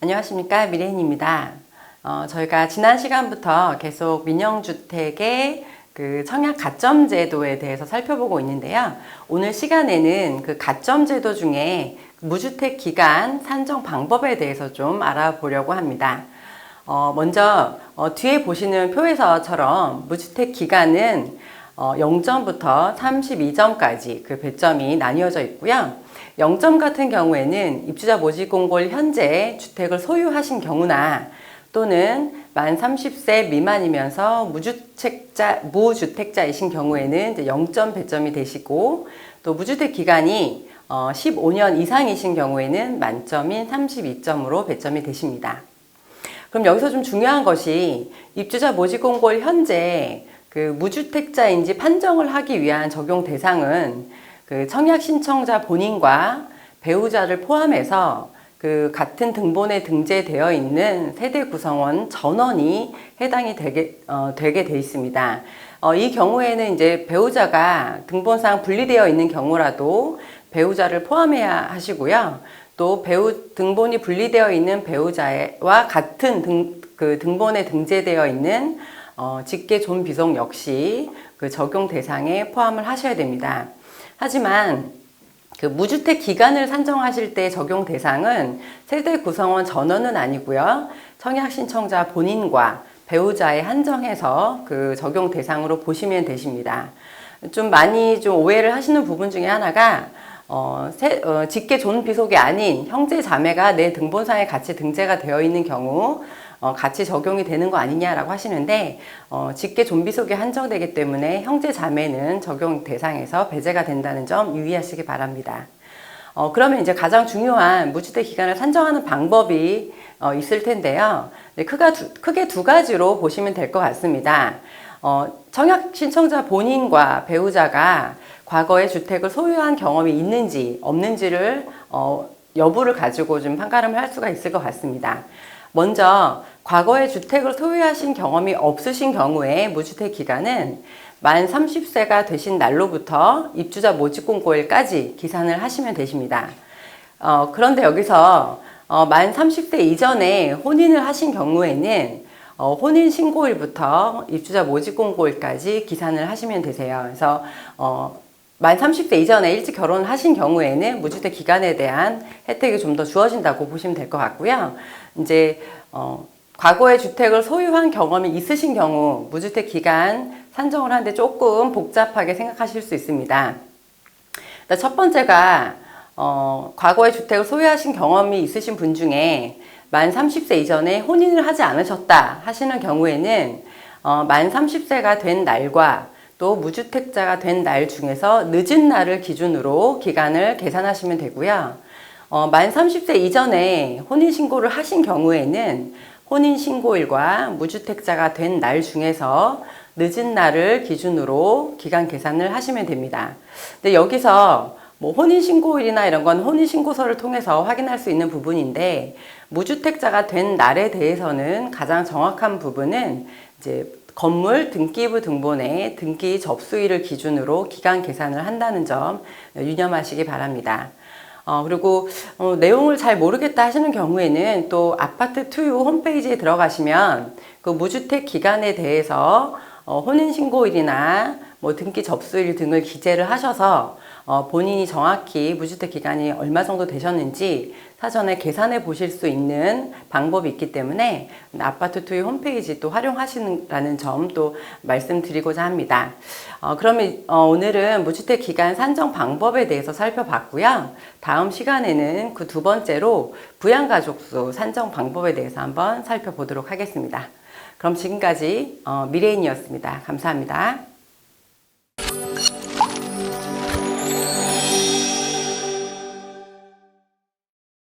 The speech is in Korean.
안녕하십니까 미래인입니다. 어, 저희가 지난 시간부터 계속 민영주택의 그 청약 가점 제도에 대해서 살펴보고 있는데요. 오늘 시간에는 그 가점 제도 중에 무주택 기간 산정 방법에 대해서 좀 알아보려고 합니다. 어, 먼저 어, 뒤에 보시는 표에서처럼 무주택 기간은 어, 0점부터 32점까지 그 배점이 나뉘어져 있고요. 0점 같은 경우에는 입주자 모집 공고를 현재 주택을 소유하신 경우나 또는 만 30세 미만이면서 무주택자, 무주택자이신 경우에는 이제 0점 배점이 되시고 또 무주택 기간이 어, 15년 이상이신 경우에는 만점인 32점으로 배점이 되십니다. 그럼 여기서 좀 중요한 것이 입주자 모집 공고를 현재 그 무주택자인지 판정을 하기 위한 적용 대상은 그 청약 신청자 본인과 배우자를 포함해서 그 같은 등본에 등재되어 있는 세대 구성원 전원이 해당이 되게 어, 되게 돼 있습니다. 어, 이 경우에는 이제 배우자가 등본상 분리되어 있는 경우라도 배우자를 포함해야 하시고요. 또 배우 등본이 분리되어 있는 배우자와 같은 등, 그 등본에 등재되어 있는 어, 직계 존 비속 역시 그 적용 대상에 포함을 하셔야 됩니다. 하지만 그 무주택 기간을 산정하실 때 적용 대상은 세대 구성원 전원은 아니고요. 청약 신청자 본인과 배우자에 한정해서 그 적용 대상으로 보시면 되십니다. 좀 많이 좀 오해를 하시는 부분 중에 하나가 어, 세, 어, 직계 존 비속이 아닌 형제 자매가 내 등본상에 같이 등재가 되어 있는 경우 어, 같이 적용이 되는 거 아니냐라고 하시는데 어, 직계 존비속이 한정되기 때문에 형제 자매는 적용 대상에서 배제가 된다는 점 유의하시기 바랍니다. 어, 그러면 이제 가장 중요한 무주택 기간을 산정하는 방법이 어, 있을 텐데요. 네, 크가 두, 크게 두 가지로 보시면 될 것 같습니다. 어, 청약 신청자 본인과 배우자가 과거에 주택을 소유한 경험이 있는지 없는지를 어, 여부를 가지고 좀 판가름을 할 수가 있을 것 같습니다. 먼저 과거에 주택을 소유하신 경험이 없으신 경우에 무주택 기간은 만 30세가 되신 날로부터 입주자 모집 공고일까지 기산을 하시면 되십니다. 어, 그런데 여기서 어, 만 30세 이전에 혼인을 하신 경우에는 어, 혼인 신고일부터 입주자 모집 공고일까지 기산을 하시면 되세요. 그래서 어, 만 30세 이전에 일찍 결혼을 하신 경우에는 무주택 기간에 대한 혜택이 좀 더 주어진다고 보시면 될 것 같고요. 이제 어, 과거에 주택을 소유한 경험이 있으신 경우 무주택 기간 산정을 하는데 조금 복잡하게 생각하실 수 있습니다. 첫 번째가 어, 과거에 주택을 소유하신 경험이 있으신 분 중에 만 30세 이전에 혼인을 하지 않으셨다 하시는 경우에는 어, 만 30세가 된 날과 또 무주택자가 된 날 중에서 늦은 날을 기준으로 기간을 계산하시면 되고요. 어, 만 30세 이전에 혼인신고를 하신 경우에는 혼인신고일과 무주택자가 된 날 중에서 늦은 날을 기준으로 기간 계산을 하시면 됩니다. 근데 여기서 뭐 혼인신고일이나 이런 건 혼인신고서를 통해서 확인할 수 있는 부분인데 무주택자가 된 날에 대해서는 가장 정확한 부분은 이제 건물 등기부 등본의 등기 접수일을 기준으로 기간 계산을 한다는 점 유념하시기 바랍니다. 어, 그리고 어, 내용을 잘 모르겠다 하시는 경우에는 또 아파트 투유 홈페이지에 들어가시면 그 무주택 기간에 대해서 어, 혼인신고일이나 뭐 등기 접수일 등을 기재를 하셔서 어, 본인이 정확히 무주택 기간이 얼마 정도 되셨는지 사전에 계산해 보실 수 있는 방법이 있기 때문에 아파트 투유 홈페이지 또 활용하시라는 점 또 말씀드리고자 합니다. 어, 그러면 어, 오늘은 무주택 기간 산정 방법에 대해서 살펴봤고요. 다음 시간에는 그 두 번째로 부양가족수 산정 방법에 대해서 한번 살펴보도록 하겠습니다. 그럼 지금까지 어, 미래인이었습니다. 감사합니다.